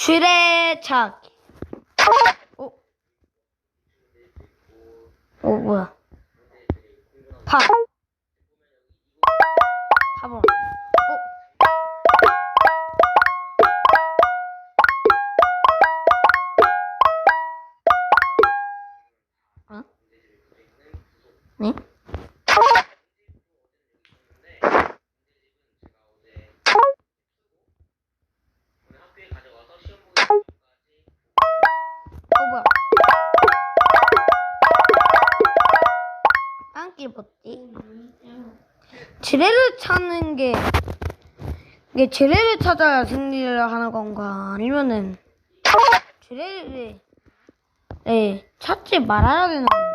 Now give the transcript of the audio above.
지뢰찾기. 어? 어, 뭐야. 파. 파본. 어? 어? 네? 뭐야. 땅길 뭐지? 지뢰를 찾는 게, 이게 지뢰를 찾아야 승리를 하는 건가? 아니면은, 지뢰를, 네, 찾지 말아야 되는 건가?